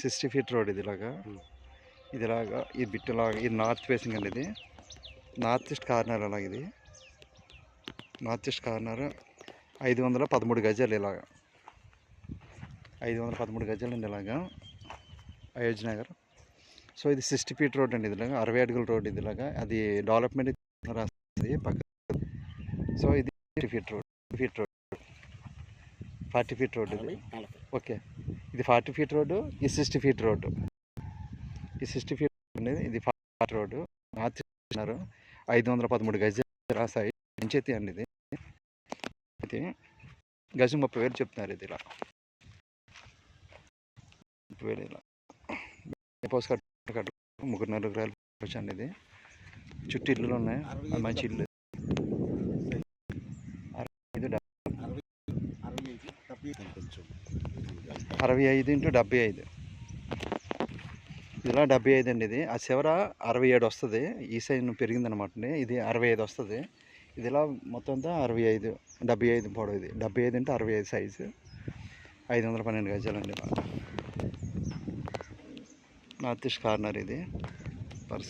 Sixty feet road ఇది ఇలాగా. ఇది ఇలాగా ఈ బిట్ లాగా ఇది నార్త్ ఫేసింగ్ అండి ఇది నార్త్ ఈస్ట్ కార్నర్ అలాగ ఇది. నార్త్ ఈస్ట్ కార్నర్ ఐదు వందల పదమూడు గజాలు ఇలాగా. ఐదు వందల పదమూడు గజాలు అండి ఇలాగా. అయోధ్య నగర్. సో ఇది సిక్స్టీ ఫీట్ రోడ్ అండి ఇది ఇలాగా అరవై అడుగుల రోడ్ ఇది ఇలాగా. అది డెవలప్మెంట్ రాస్తుంది పక్క. సో ఇది feet road. Feet road. Forty feet road ఇది. ఓకే. ఇది ఫార్టీ ఫీట్ రోడ్డు ఇది సిక్స్టీ ఫీట్ రోడ్డు. ఈ సిక్స్టీ ఫీట్ అనేది ఇది ఫార్టీ రోడ్డు. నార్త్ ఐదు వందల పదమూడు గజాలు రాసాయి పంచాయతీ అండి ఇది. అయితే గజం ముప్పై వేలు చెప్తున్నారు ఇది ఇలా. ముప్పై వేలు ఇలా. పోస్ట్ కట్టు ముగ్గురు నలుగురు వచ్చండి ఇది. చుట్టూ ఇల్లులు ఉన్నాయి. మంచి ఇల్లు ఐదు డెబ్బై అరవై అరవై నుంచి డెబ్బై కొంచెం అరవై ఐదు ఇంటూ డెబ్బై ఐదు. ఇలా డెబ్బై ఐదు అండి ఇది. ఆ చివర అరవై ఏడు వస్తుంది. ఈ సైడ్ పెరిగింది అనమాట ఇది అరవై ఐదు వస్తుంది. ఇది ఇలా మొత్తం అంతా అరవై ఐదు డెబ్బై ఐదు పొడవు ఇది. డెబ్బై ఐదు అంటే అరవై ఐదు సైజు. ఐదు వందల పన్నెండు గజాలండి నార్త్ ఈస్ట్ కార్నర్ ఇది. పర్